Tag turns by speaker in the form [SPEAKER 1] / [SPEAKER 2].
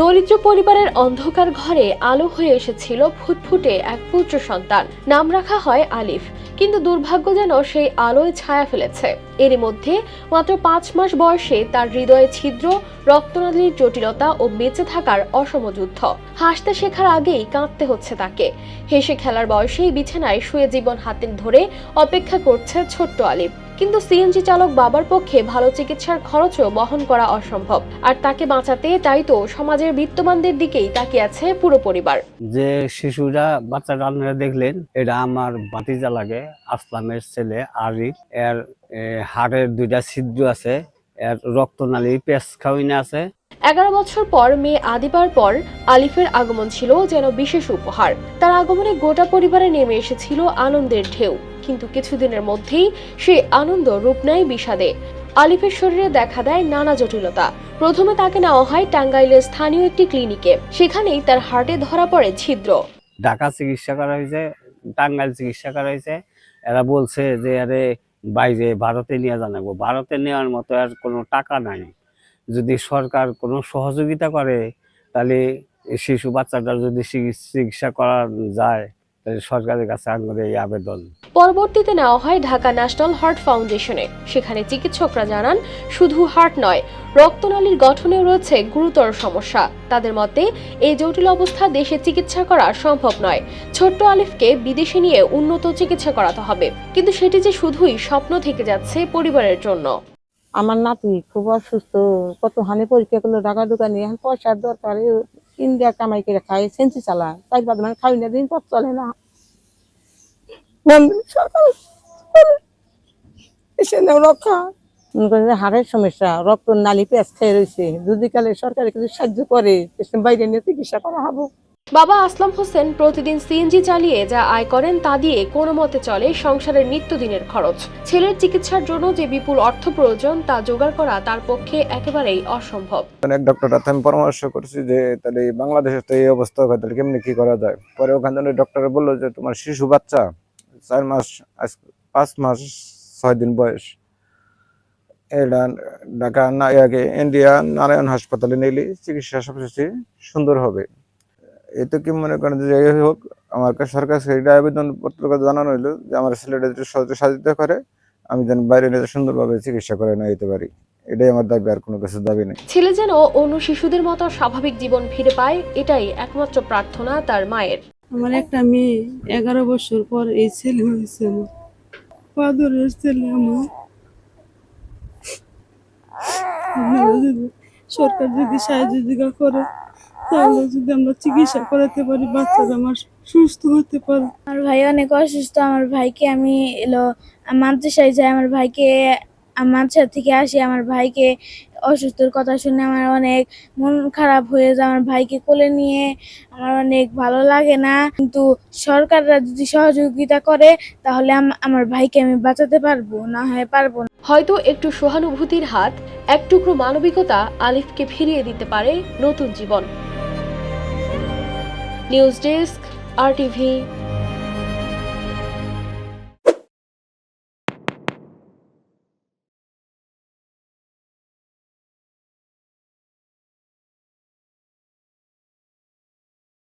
[SPEAKER 1] দরিদ্র পরিবারের অন্ধকার ঘরে আলো হয়ে এসেছিল ফুটফুটে এক পুত্র সন্তান। নাম রাখা হয় আলিফ, কিন্তু দুর্ভাগ্য যেন সেই আলোয় ছায়া ফেলেছে। এরই মধ্যে মাত্র পাঁচ মাস বয়সে তার হৃদয়ে ছিদ্র, রক্তনালীর জটিলতা ও বেঁচে থাকার অসম যুদ্ধ। হাসতে শেখার আগেই কাঁদতে হচ্ছে তাকে। হেসে খেলার বয়সেই বিছানায় শুয়ে জীবন হাতে ধরে অপেক্ষা করছে ছোট্ট আলিফ। কিন্তু সিএনজি চালক বাবার পক্ষে ভালো চিকিৎসার খরচও বহন করা অসম্ভব। আর তাকে বাঁচাতে তাই তো সমাজের বিত্তবানদের দিকেই তাকিয়ে আছে পুরো পরিবার।
[SPEAKER 2] যে শিশুরা বাচ্চাটা আপনারা দেখলেন, এটা আমার বাতিজা লাগে, আসলামের ছেলে আরিফ। এর হাড়ের দুইটা ছিদ্র আছে, এর রক্তনালী পেস খাওয়াইনা আছে
[SPEAKER 1] এগারো বছর পর মেয়ে আদিবার পর আলিফের আগমন ছিল যেন বিশেষ উপহার। তার আগমনে গোটা পরিবারে নেমে এসেছিল আনন্দের ঢেউ। কিন্তু কিছুদিনের মধ্যেই সেই আনন্দ রূপ নেয় বিষাদে। আলিফের শরীরে দেখা দেয় নানা জটিলতা। প্রথমে তাকে নেওয়া হয় টাঙ্গাইলের স্থানীয় একটি ক্লিনিকে। সেখানেই তার হার্টে ধরা পড়ে ছিদ্র।
[SPEAKER 2] ঢাকা চিকিৎসা করা হয়েছে, টাঙ্গাইল চিকিৎসা করা হয়েছে। এরা বলছে যে, আরে বাইরে ভারতে নিয়ে জানাব ভারতে নেওয়ার মতো আর কোনো টাকা নাই। যদি সরকার কোনো সহযোগিতা করে, তাহলে শিশু বাচ্চাটার যদি চিকিৎসা করা যায় সরকারের কাছে আবেদন।
[SPEAKER 1] পরবর্তীতে নেওয়া হয় ঢাকা ন্যাশনাল হার্ট ফাউন্ডেশনে। সেখানে চিকিৎসকরা জানান, শুধু হার্ট নয়, রক্তনালীর গঠনেও রয়েছে গুরুতর সমস্যা। তাদের মতে, এই জটিল অবস্থা দেশে চিকিৎসা করা সম্ভব নয়। ছোট্ট আলিফকে বিদেশে নিয়ে উন্নত চিকিৎসা করাতে হবে। কিন্তু সেটি যে শুধুই স্বপ্ন থেকে যাচ্ছে পরিবারের জন্য।
[SPEAKER 3] আমার নাতি খুব অসুস্থ কত হানি পরীক্ষা করল টাকা দোকানে এখন পয়সার দরকার ইন্ডিয়া কামাই করে খায়, সেন্সি চালা তাই বাদ মানে খাই না, দিন পর চলে না। হাড়ের সমস্যা, রক্ত নালি পেঁচ খেয়ে রয়েছে। যদি কালে সরকারে কিছু সাহায্য করে বাইরে নিয়ে চিকিৎসা করা হব।
[SPEAKER 1] বাবা আসলাম হোসেন প্রতিদিন সিএনজি চালিয়ে যা আয় করেন তা দিয়ে কোনো মতে চলে সংসারের নিত্যদিনের খরচ। ছেলের চিকিৎসার জন্য যে বিপুল অর্থ প্রয়োজন তা জোগাড় করা তার পক্ষে একেবারেই অসম্ভব।
[SPEAKER 4] অনেক ডক্টর হাতে আমি পরামর্শ করছি যে, তাহলে এই বাংলাদেশে তো এই অবস্থা হয়, তাহলে কেমনি কি করা যায়? পরে ওখান ডক্টর বলল যে, তোমার শিশু বাচ্চা চার মাস পাঁচ মাস, ছয় দিন বয়স। এটা ঢাকা, না আগে ইন্ডিয়া নারায়ণ হাসপাতালে নিলে, চিকিৎসা সবকিছু সুন্দর হবে। এতে কি মনে করেন যে যাই হোক আমার কাছে সরকার সেইটা আবেদন পত্র জানানো হইল যে আমার ছেলেটা যদি সহযোগিতা করে আমি যেন বাইরে নিয়ে সুন্দরভাবে চিকিৎসা করে না যেতে পারি। এটাই আমার দাবি আর কোনো কিছু দাবি নেই।
[SPEAKER 1] ছেলে যেন অন্য শিশুদের মতো স্বাভাবিক জীবন ফিরে পায় এটাই একমাত্র প্রার্থনা তার মায়ের।
[SPEAKER 5] আমার একটা মেয়ে এগারো বছর পর এই ছেলে হয়েছে আমার। পাদরের ছেলে আমার। সরকার যদি সহযোগিতা করে, তাহলে যদি আমরা চিকিৎসা করাতে পারি, বাচ্চারা আমার সুস্থ হতে পারে।
[SPEAKER 6] আমার ভাই অনেক অসুস্থ, আমার ভাইকে আমি এলো মানতে মাদ্রাসায় যাই আমার ভাইকে মাদ্রাসা থেকে আসি, আমার ভাইকে অসুস্থর কথা শুনে আমার অনেক মন খারাপ হয়ে যায়, আমার ভাইকে কোলে নিয়ে আমার অনেক ভালো লাগে না। কিন্তু সরকাররা যদি সহযোগিতা করে, তাহলে আম- আমার ভাইকে আমি বাঁচাতে পারব, না হয় পারব না।
[SPEAKER 1] হয়তো একটু সহানুভূতির হাত, এক টুকরো মানবিকতা আলিফকে ফিরিয়ে দিতে পারে নতুন জীবন। News desk, R TV.